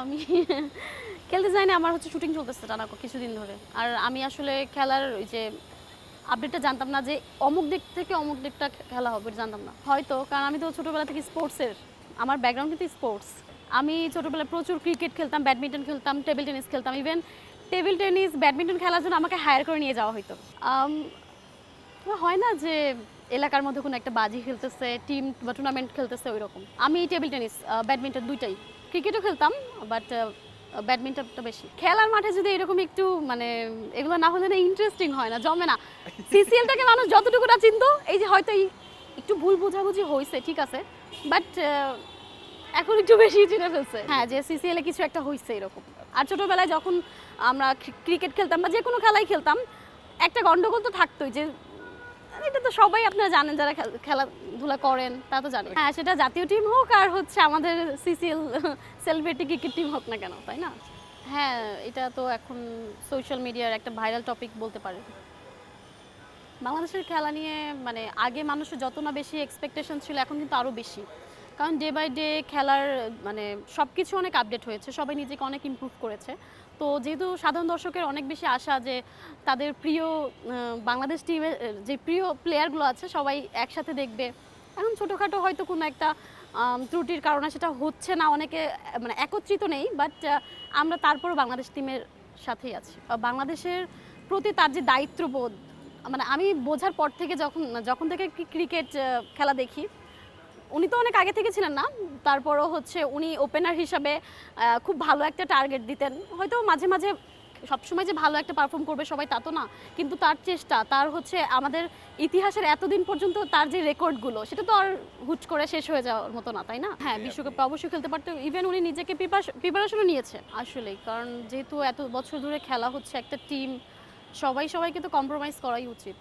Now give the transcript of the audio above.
আমি খেলতে যাই না, আমার হচ্ছে শুটিং চলতেছে টানা কিছুদিন ধরে। আর আমি আসলে খেলার ওই যে আপডেটটা জানতাম না যে অমুক দিক থেকে অমুক দিকটা খেলা হবে জানতাম না। হয়তো, কারণ আমি তো ছোটোবেলা থেকে স্পোর্টসের আমার ব্যাকগ্রাউন্ড কিন্তু স্পোর্টস আমি ছোটোবেলায় প্রচুর ক্রিকেট খেলতাম ব্যাডমিন্টন খেলতাম টেবিল টেনিস খেলতাম ইভেন টেবিল টেনিস ব্যাডমিন্টন খেলার জন্য আমাকে হায়ার করে নিয়ে যাওয়া হতো হয় না যে এলাকার মধ্যে কোনো একটা বাজি খেলতেছে টিম বা টুর্নামেন্ট খেলতেছে ওই রকম আমি টেবিল টেনিস ব্যাডমিন্টন দুইটাই। ক্রিকেটও খেলতাম বাট ব্যাডমিন্টনটা বেশি। খেলার মাঠে যদি এরকম একটু মানে এগুলো না হলে না ইন্টারেস্টিং হয় না, জমে না। সিসিএলটাকে মানুষ যতটুকু না চিনতো, এই যে হয়তো এই একটু ভুল বোঝাবুঝি হয়েছে ঠিক আছে বাট এখন একটু বেশি চিনে ফেলছে। হ্যাঁ যে সিসিএল কিছু একটা হয়েছে এরকম। আর ছোটবেলায় যখন আমরা ক্রিকেট খেলতাম বা যে কোনো খেলাই খেলতাম, একটা গন্ডগোল তো থাকতোই যে এটা তো সবাই আপনারা জানেন যারা খেলাধুলা করেন, তা তো জানেন হ্যাঁ সেটা জাতীয় টিম হোক আর হচ্ছে আমাদের সিসিএল সেলিব্রিটি ক্রিকেট টিম হোক না কেন, তাই না? হ্যাঁ এটা তো এখন সোশ্যাল মিডিয়ার একটা ভাইরাল টপিক বলতে পারেন। বাংলাদেশের খেলা নিয়ে মানে আগে মানুষের যত না বেশি এক্সপেকটেশন ছিল, এখন কিন্তু আরও বেশি। কারণ ডে বাই ডে খেলার মানে সব কিছু অনেক আপডেট হয়েছে, সবাই নিজেকে অনেক ইমপ্রুভ করেছে। তো যেহেতু সাধারণ দর্শকের অনেক বেশি আশা যে তাদের প্রিয় বাংলাদেশ টিমের যে প্রিয় প্লেয়ারগুলো আছে, সবাই একসাথে দেখবে। এখন ছোটোখাটো হয়তো কোনো একটা ত্রুটির কারণে সেটা হচ্ছে না, অনেকে মানে একত্রিত নেই বাট আমরা তারপরও বাংলাদেশ টিমের সাথেই আছি। বাংলাদেশের প্রতি তার যে দায়িত্ববোধ মানে আমি বোঝার পর থেকে যখন যখন থেকে ক্রিকেট খেলা দেখি উনি তো অনেক আগে থেকে ছিলেন না। তারপরও হচ্ছে উনি ওপেনার হিসাবে খুব ভালো একটা টার্গেট দিতেন। হয়তো মাঝে মাঝে সবসময় যে ভালো একটা পারফর্ম করবে সবাই তা তো না কিন্তু তার চেষ্টা তার হচ্ছে আমাদের ইতিহাসের এতদিন পর্যন্ত তার যে রেকর্ডগুলো সেটা তো আর হুট করে শেষ হয়ে যাওয়ার মতো না তাই না? হ্যাঁ বিশ্বকাপে অবশ্যই খেলতে পারতো ইভেন উনি নিজেকে প্রিপারেশনও নিয়েছে আসলেই কারণ যেহেতু এত বছর ধরে খেলা হচ্ছে একটা টিম সবাই সবাইকে তো কম্প্রোমাইজ করাই উচিত।